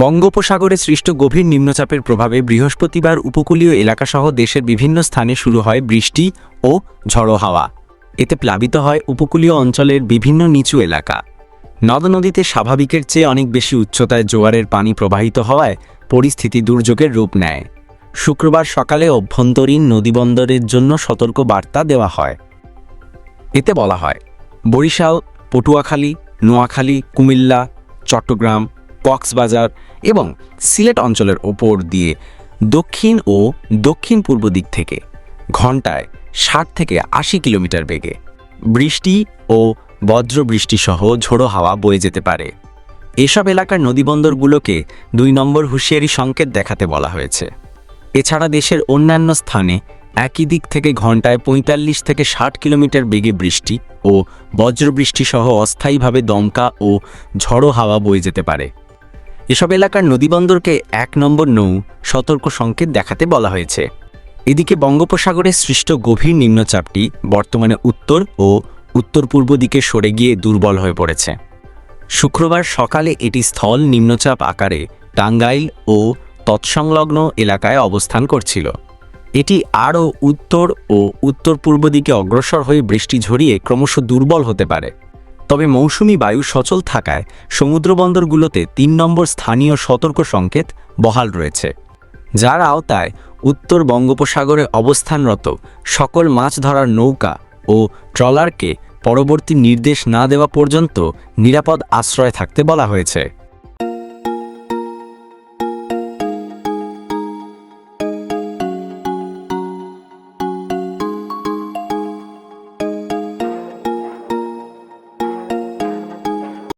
বঙ্গোপসাগরে সৃষ্ট গভীর নিম্নচাপের প্রভাবে বৃহস্পতিবার উপকূলীয় এলাকাসহ দেশের বিভিন্ন স্থানে শুরু হয় বৃষ্টি ও ঝড়ো হাওয়া। এতে প্লাবিত হয় উপকূলীয় অঞ্চলের বিভিন্ন নিচু এলাকা। নদ নদীতে স্বাভাবিকের চেয়ে অনেক বেশি উচ্চতায় জোয়ারের পানি প্রবাহিত হওয়ায় পরিস্থিতি দুর্যোগের রূপ নেয়। শুক্রবার সকালে অভ্যন্তরীণ নদীবন্দরের জন্য সতর্ক বার্তা দেওয়া হয়। এতে বলা হয়, বরিশাল, পটুয়াখালী, নোয়াখালী, কুমিল্লা, চট্টগ্রাম কক্সবাজার এবং সিলেট অঞ্চলের ওপর দিয়ে দক্ষিণ ও দক্ষিণ পূর্ব দিক থেকে ঘন্টায় ষাট থেকে আশি কিলোমিটার বেগে। বৃষ্টি ও বজ্রবৃষ্টিসহ ঝোড়ো হাওয়া বয়ে যেতে পারে। এসব এলাকার নদীবন্দরগুলোকে দুই নম্বর হুঁশিয়ারি সংকেত দেখাতে বলা হয়েছে। এছাড়া দেশের অন্যান্য স্থানে একই দিক থেকে ঘন্টায় পঁয়তাল্লিশ থেকে ষাট কিলোমিটার বেগে বৃষ্টি ও বজ্রবৃষ্টিসহ অস্থায়ীভাবে দমকা ও ঝড়ো হাওয়া বয়ে যেতে পারে। এসব এলাকার নদীবন্দরকে এক নম্বর নৌ সতর্ক সংকেত দেখাতে বলা হয়েছে। এদিকে বঙ্গোপসাগরে সৃষ্ট গভীর নিম্নচাপটি বর্তমানে উত্তর ও উত্তর পূর্ব দিকে সরে গিয়ে দুর্বল হয়ে পড়েছে। শুক্রবার সকালে এটি স্থল নিম্নচাপ আকারে টাঙ্গাইল ও তৎসংলগ্ন এলাকায় অবস্থান করছিল। এটি আরও উত্তর ও উত্তর পূর্ব দিকে অগ্রসর হয়ে বৃষ্টি ঝরিয়ে ক্রমশ দুর্বল হতে পারে। তবে মৌসুমি বায়ু সচল থাকায় সমুদ্রবন্দরগুলোতে তিন নম্বর স্থানীয় সতর্ক সংকেত বহাল রয়েছে। যার আওতায় উত্তর বঙ্গোপসাগরে অবস্থানরত সকল মাছ ধরার নৌকা ও ট্রলারকে পরবর্তী নির্দেশ না দেওয়া পর্যন্ত নিরাপদ আশ্রয় থাকতে বলা হয়েছে।